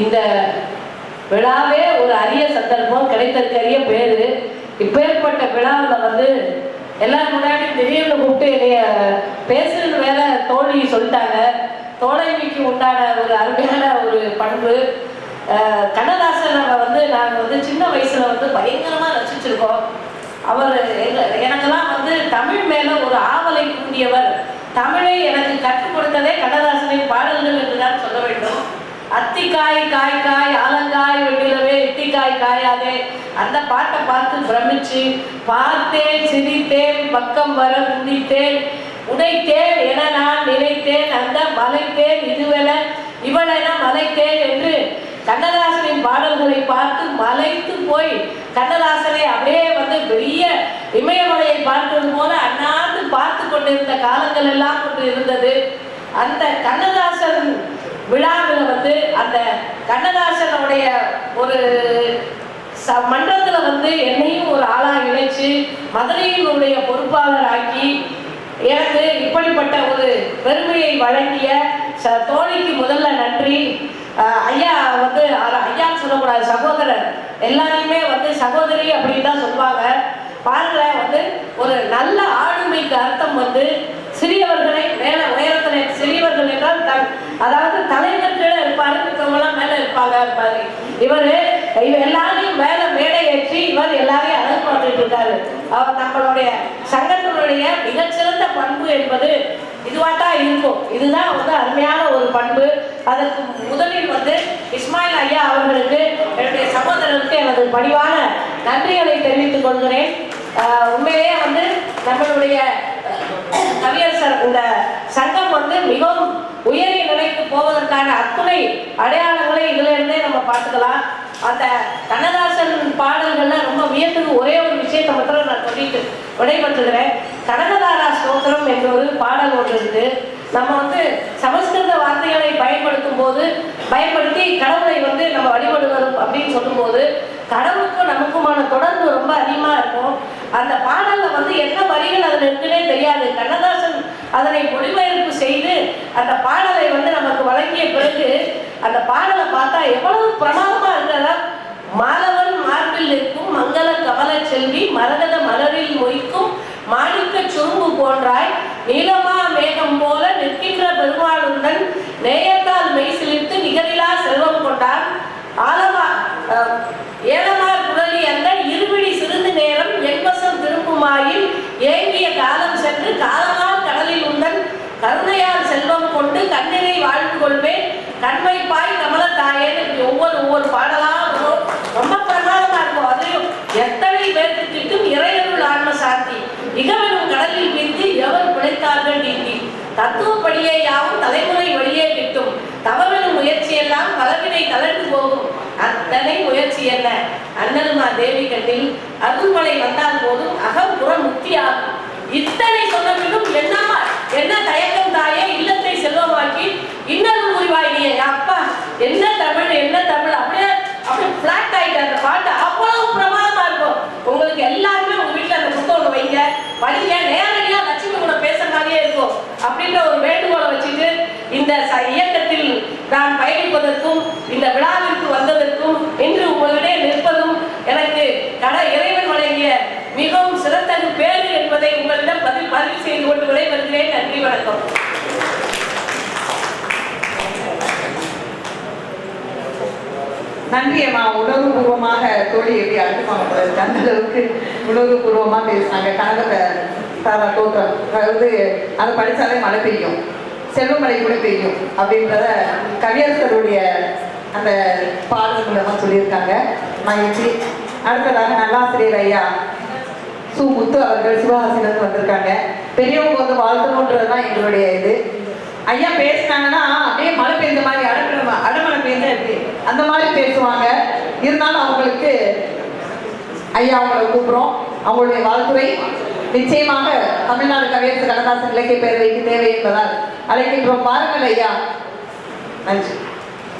இந்த விழாவே ஒரு அரிய சந்தர்ப்பம் கிடைத்தற்கரிய பேரு. இப்பேற்பட்ட விழாவில் வந்து எல்லாரும் முன்னாடி திடீர்னு கூப்பிட்டு என்னைய பேசுறது வேற தோழி சொல்லிட்டாங்க. தோழமைக்கு உண்டான ஒரு அருமையான ஒரு பண்பு. கண்ணதாசன் வந்து நாங்கள் வந்து சின்ன வயசுல வந்து பயங்கரமாக ரசிச்சிருக்கோம். அவர் எனக்கெல்லாம் வந்து தமிழ் மேல ஒரு ஆவலை கூடியவர் தமிழை எனக்கு கற்றுக் கொடுத்ததே கண்ணதாசனின் பாடல்கள் என்றுதான் சொல்ல வேண்டும். அத்திக்காய் காய் காய் ஆலங்காய் வெட்டிலவே இத்திக்காய் காயாதே. அந்த பாட்டை பார்த்து பிரமிச்சு பார்த்தேன் சிரித்தேன் பக்கம் வர துடித்தேன் உடைத்தேன் என நான் நினைத்தேன் அந்த மலைத்தேன் இதுவென இவளென மலைத்தேன் என்று கண்ணதாசனின் பாடல்களை பார்த்து மலைத்து போய் கண்ணதாசனை அப்படியே வந்து பெரிய இமயமலையை பார்க்கிறது போல அண்ணாந்து பார்த்து கொண்டிருந்த காலங்கள் எல்லாம் கொண்டு இருந்தது. அந்த கண்ணதாசன் விழாவில் வந்து அந்த கண்ணதாசனுடைய ஒரு ச மன்றத்தில் வந்து என்னையும் ஒரு ஆளாக இணைச்சு மதுரையினுடைய பொறுப்பாளர் ஆக்கி எனக்கு இப்படிப்பட்ட ஒரு பெருமையை வழங்கிய ச தோழிக்கு முதல்ல நன்றி. ஐயா வந்து ஐயா ஐயான்னு சொல்லக்கூடாது சகோதரர். எல்லாரையுமே வந்து சகோதரி அப்படின்னு தான் சொல்லுவாங்க. பாருங்களேன் வந்து ஒரு நல்ல ஆளுமைக்கு அர்த்தம் வந்து சிறியவர்களை மேல உயரத்தில் சிறியவர்கள் அதாவது தலைவர் கீழே இருப்பாரு மேலே இருப்பாங்க இருப்பாரு இவரு இவர் எல்லாரையும் மேலே மேடை ஏற்றி இவர் எல்லாரையும் அழகு பார்த்துட்டு இருக்காரு. அவர் நம்மளுடைய சங்கத்தினுடைய மிகச்சிறந்த பண்பு என்பது இதுவாட்டா இருக்கும். இதுதான் வந்து அருமையான ஒரு பண்பு. அதற்கு முதலில் வந்து இஸ்மாயில் ஐயா அவர்களுக்கு என்னுடைய சகோதரருக்கு எனது பணிவான நன்றிகளை தெரிவித்துக் கொள்கிறேன். உண்மையிலேயே வந்து நம்மளுடைய அஹ், கவியரசர் இந்த சங்கம் வந்து மிகவும் அதற்கான அத்துணை அடையாளங்களை இதுல இருந்தே நம்ம பார்த்துக்கலாம். அந்த கண்ணதாசன் பாடல்கள்ல ரொம்ப வியத்துக்கு ஒரே ஒரு விஷயத்தை மட்டும் நான் சொல்லிட்டு விடைபெற்றுகிறேன் கனகதாரா ஸ்தோத்திரம் என்ற ஒரு பாடல் ஒன்று இருக்கு. நம்ம வந்து சமஸ்கிருத வார்த்தைகளை பயன்படுத்தும் போது பயன்படுத்தி கடவுளை வந்து நம்ம வழிபடுவது அப்படின்னு சொல்லும்போது கடவுளுக்கும் நமக்குமான தொடர்பு ரொம்ப அதிகமாக இருக்கும். அந்த பாடலில் வந்து என்ன வரிகள் அதில் இருக்குன்னே தெரியாது. கண்ணதாசன் அதனை மொழிபெயர்ப்பு செய்து அந்த பாடலை வந்து நமக்கு வழங்கிய பிறகு அந்த பாடலை பார்த்தா எவ்வளவு பிரமாதமா இருக்கிறதா மாலவன் மார்பில் இருக்கும் மங்கள கமல செல்வி மரகத மலரில் மொய்க்கும் மாணிக்க சுரும்பு போன்றாய். நீளமா மேகம் போல நிற்கின்ற பெருமாளுடன் நேயத்தால் மெய்சில் கண்மைப்பாய் கமல தாயேன்னு இப்படி ஒவ்வொரு ஒவ்வொரு பாடலாம் ரொம்ப பிரமாதமா இருக்கும். அதையும் எத்தனை பேருக்கு கிட்டும் இறையருள் ஆன்ம சாந்தி இகவனும் கடலில் வீழ்ந்து எவர் பிழைத்தார்கள் நீங்கி தத்துவப்படியே யாவும் தலைமுறை வழியே கிட்டும் தவறனும் முயற்சி எல்லாம் பலவினை தளர்ந்து போகும். அத்தனை முயற்சி என்ன? அண்ணலுமா தேவி கட்டில் அருள்மலை வந்தால் போதும் அகம்புற முக்தியாகும். இத்தனை சொன்ன என்ன தயக்கம் தாயே இல்லத்தை செல்வமாக்கி இன்னொரு உருவாகிய அப்பா என்ன தமிழ் என்ன தமிழ் அப்படியே அப்படியே பிளாட் ஆயிட்டு அந்த பாட்டு அவ்வளவு பிரமாதமா இருக்கும் உங்களுக்கு எல்லாருமே உங்க வீட்டுல அந்த புத்தகம் ஒண்ணு வைங்க படிங்க நேரடியா லட்சுமி கூட பேசுற மாதிரியே இருக்கும் அப்படின்ற ஒரு வேண்டுகோளை வச்சுட்டு இந்த ச- இயக்கத்தில் நான் பயணிப்பதற்கும் இந்த விழாவிற்கு வந்ததற்கும் இன்று உங்களிடையே நிற்பதும் எனக்கு கட இறைவன் வழங்கிய மிகவும் சிறந்தது பேரு என்பதை உங்களிடம் பதில் பதிவு செய்து கொண்டு விடைபெறுகிறேன். நன்றி வணக்கம். நன்றி அம்மா. உணர்வுபூர்வமாக தோழி எப்படி அடுத்துமாங்க அந்த அளவுக்கு உணர்வுபூர்வமாக பேசினாங்க கனக தோற்றம். அதாவது அதை படித்தாலே மழை பெய்யும். செல்வமழை கூட பெய்யும் அப்படின்றத கவியரசருடைய அந்த பாடல் மூலமாக சொல்லியிருக்காங்க மகிழ்ச்சி அடுத்ததாக நல்லாசிரியர் ஐயா சு. முத்து அவர்கள் சிவகாசிலிருந்து வந்திருக்காங்க. பெரியவங்க வந்து வாழ்த்தணுன்றது தான் எங்களுடைய இது. ஐயா பேசினாங்கன்னா அப்படியே மழை பெய்ந்த மாதிரி அடமழை அடமழை பெய்ந்தா எப்படி? அந்த மாதிரி பேசுவாங்க. இருந்தாலும் அவங்களுக்கு ஐயா அவங்களை கூப்பிடுறோம். அவங்களுடைய வாழ்த்துறை நிச்சயமாக தமிழ்நாடு கவியரசு கண்ணதாசன் இலக்கிய பேரவைக்கு தேவை என்பதால். அழைக்கின்றோம் பாருங்கள் ஐயா. நன்றி.